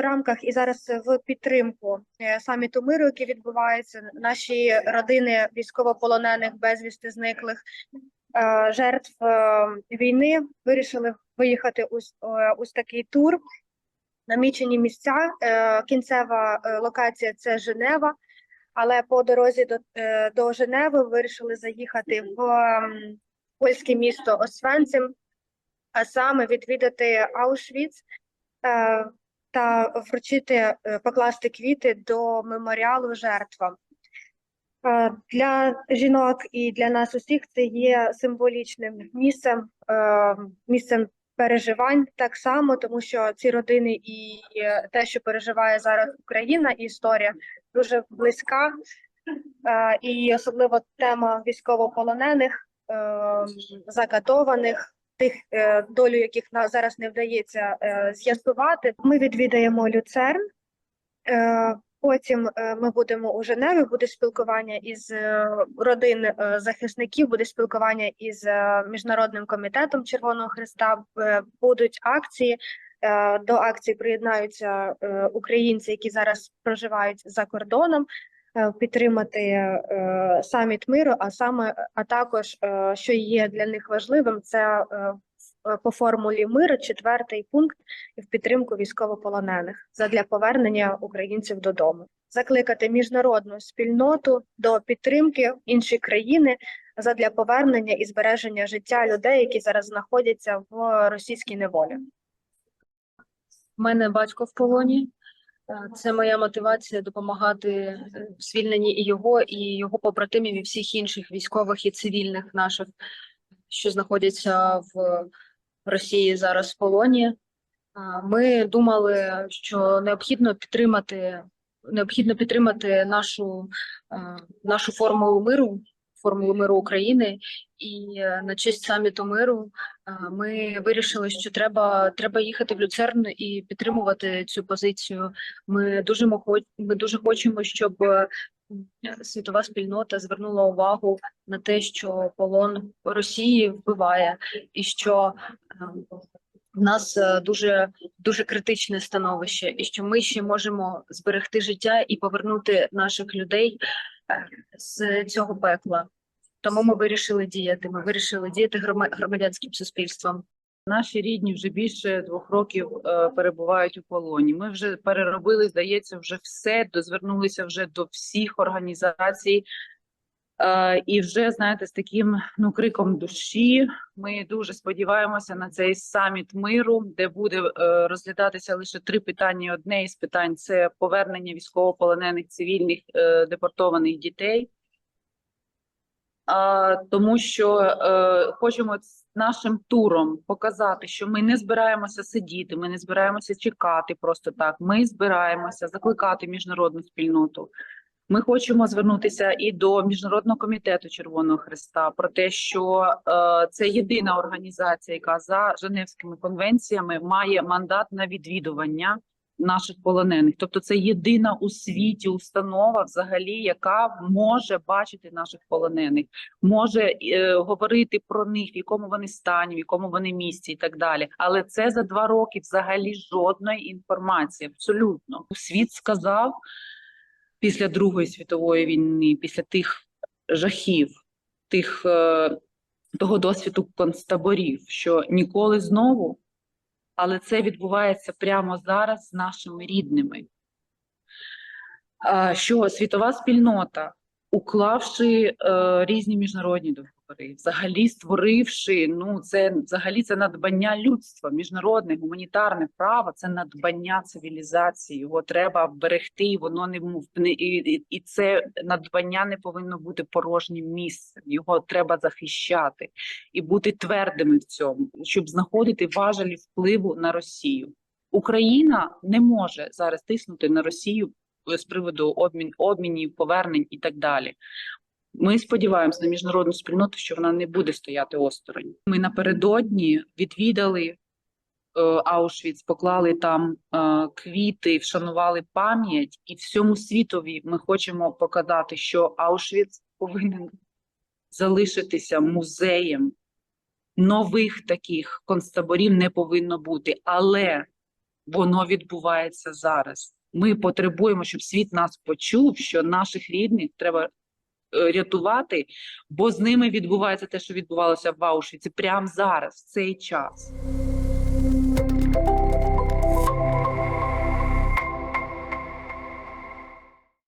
рамках і зараз в підтримку е, саміту миру, який відбувається, наші родини військовополонених, безвісти зниклих е, жертв е, війни вирішили виїхати е, ось такий тур. Намічені місця. Кінцева локація це Женева, але по дорозі до, до Женеви вирішили заїхати в ем, польське місто Освенцим, а саме відвідати Аушвіц та вручити, е, покласти квіти до меморіалу жертвам. Е, Для жінок і для нас усіх це є символічним місцем, е, місцем переживань так само, тому що ці родини і те, що переживає зараз Україна і історія, дуже близька. І особливо тема військовополонених, закатованих, тих, е, долю яких на зараз не вдається е, з'ясувати. Ми відвідаємо Люцерн. Е, Потім ми будемо у Женеві, буде спілкування із родин захисників, буде спілкування із міжнародним комітетом Червоного Христа. Будуть акції. До акції приєднаються українці, які зараз проживають за кордоном, підтримати е, саміт миру. А саме, а також е, що є для них важливим, це е, по формулі миру четвертий пункт в підтримку військовополонених задля повернення українців додому, закликати міжнародну спільноту до підтримки інші країни задля повернення і збереження життя людей, які зараз знаходяться в російській неволі. У мене батько в полоні. Е, Це моя мотивація допомагати е, в звільненні і його, і його побратимів, і всіх інших військових і цивільних наших, що знаходяться в Росії зараз в полоні. Е, Ми думали, що необхідно підтримати, необхідно підтримати нашу, нашу формулу миру, формулу миру України, і е, на честь саміту миру Ми вирішили, що треба, треба їхати в Люцерн і підтримувати цю позицію. Ми дуже ми дуже хочемо, щоб е, світова спільнота звернула увагу на те, що полон Росії вбиває, і що е, в нас е, дуже дуже критичне становище, і що ми ще можемо зберегти життя і повернути наших людей е, з цього пекла. Тому ми вирішили діяти. Ми вирішили діяти грома- громадянським суспільством. Наші рідні вже більше двох років е, перебувають у полоні. Ми вже переробили, здається, вже все, дозвернулися вже до всіх організацій. Е, і вже знаєте, з таким ну криком душі. Ми дуже сподіваємося на цей саміт миру, де буде е, розглядатися лише три питання. Одне із питань це повернення військовополонених цивільних е, депортованих дітей. А, тому що хочемо нашим туром показати, що ми не збираємося сидіти, ми не збираємося чекати просто так. Ми збираємося закликати міжнародну спільноту. Ми хочемо звернутися і до міжнародного комітету Червоного Христа про те, що е, це єдина організація, яка за Женевськими конвенціями має мандат на відвідування наших полонених. Тобто, це єдина у світі установа, взагалі, яка може бачити наших полонених, може е, говорити про них, в якому вони стані, в якому вони місці, і так далі. Але це за два роки взагалі жодної інформації. Абсолютно світ сказав після Другої світової війни, після тих жахів, тих е, того досвіду концтаборів, що ніколи знову, але це відбувається прямо зараз з нашими рідними. Що світова спільнота, уклавши е, різні міжнародні договори, взагалі створивши, ну це взагалі це надбання людства, міжнародне гуманітарне право, це надбання цивілізації. Його треба берегти, воно не не- і, і, це надбання не повинно бути порожнім місцем. Його треба захищати і бути твердими в цьому, щоб знаходити важелі впливу на Росію. Україна не може зараз тиснути на Росію з приводу обмін обмінів, повернень і так далі. Ми сподіваємося на міжнародну спільноту, що вона не буде стояти осторонь. Ми напередодні відвідали е, Аушвіц, поклали там е, квіти, вшанували пам'ять, і всьому світові ми хочемо показати, що Аушвіц повинен залишитися музеєм. Нових таких концтаборів не повинно бути, але воно відбувається зараз. Ми потребуємо, щоб світ нас почув, що наших рідних треба е, рятувати, бо з ними відбувається те, що відбувалося в Аушвіці прямо зараз, в цей час.